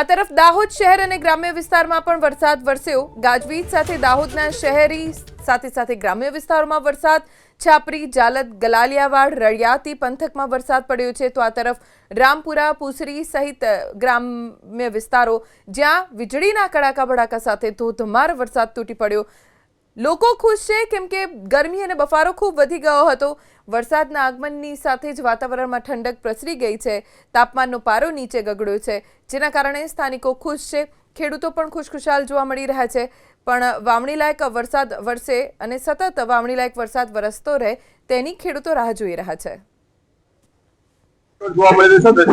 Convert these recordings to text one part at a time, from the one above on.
આ તરફ દાહોદ શહેર અને ગ્રામ્ય વિસ્તારમાં પણ વરસાદ વરસ્યો. ગાજવીજ સાથે દાહોદના શહેરી સાથે સાથે ગ્રામ્ય વિસ્તારોમાં વરસાદ. છાપરી, જાલદ, ગલાલિયાવાડ, રળિયાતી પંથકમાં વરસાદ પડ્યો છે. તો આ તરફ રામપુરા, પુસરી સહિત ગ્રામ્ય વિસ્તારો જ્યાં વીજળીના કડાકા ભડાકા સાથે ધોધમાર વરસાદ તૂટી પડ્યો. લોકો ખુશ છે કેમ કે ગરમી અને બફારો ખૂબ વધી ગયો હતો. વરસાદના આગમનની સાથે જ વાતાવરણમાં ઠંડક પ્રસરી ગઈ છે. તાપમાનનો પારો નીચે ગગડ્યો છે, જેના કારણે સ્થાનિકો ખુશ છે. ખેડૂતો પણ ખુશખુશાલ જોવા મળી રહ્યા છે. પણ વાવણીલાયક વરસાદ વરસે અને સતત વાવણીલાયક વરસાદ વરસતો રહે તેની ખેડૂતો રાહ જોઈ રહ્યા છે. જોવા મળી રહ્યું છે.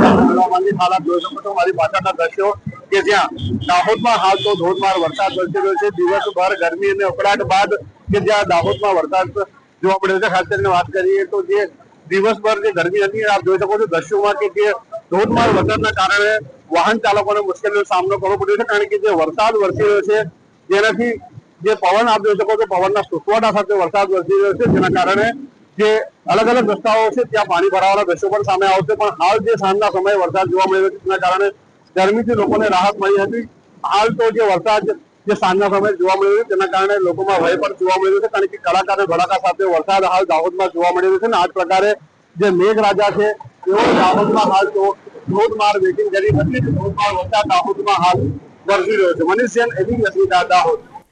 મારી પાછળના દ્રશ્યો કે જ્યાં દાહોદમાં હાલ તો ધોધમાર વરસાદ વરસી રહ્યો છે. દિવસભર ગરમી અને ઉકળાટ બાદ કે જ્યાં દાહોદમાં વરસાદ જોવા મળ્યો છે. ખાસ કરીને વાત કરીએ તો જે દિવસભર જે ગરમી હતી, આપ જોઈ શકો છો દ્રશ્યોમાં કે જે ધોધમાર વરસાદના કારણે વાહન ચાલકોને મુશ્કેલીનો સામનો કરવો પડ્યો છે. કારણ કે જે વરસાદ વરસી રહ્યો છે, જેનાથી જે પવન, આપ જોઈ શકો છો, પવનના સુસવાટા સાથે વરસાદ વરસી રહ્યો છે. જેના કારણે જે અલગ અલગ રસ્તાઓ છે, ત્યાં પાણી ભરાવાના દ્રશ્યો પણ સામે આવશે. પણ હાલ જે સાંજના સમયે વરસાદ જોવા મળ્યો છે, તેના કારણે ગરમીથી લોકોને રાહત મળી હતી. હાલ તો જે વરસાદ જે સાંજના સમયે જોવા મળ્યો છે, તેના કારણે લોકોમાં ભય પણ જોવા મળ્યો છે, કારણ કે અને ભડાકા સાથે વરસાદ હાલ દાહોદમાં જોવા મળ્યો છે ને આ પ્રકારે જે મેઘરાજા છે, તેઓ દાહોદમાં હાલ તો ધોધમાર વેટિંગ કરી હતી ધોધમાર વરસાદ દાહોદમાં હાલ વરસી રહ્યો છે. મનીષ જૈન એબીપી અસ્મિતા દાહોદ.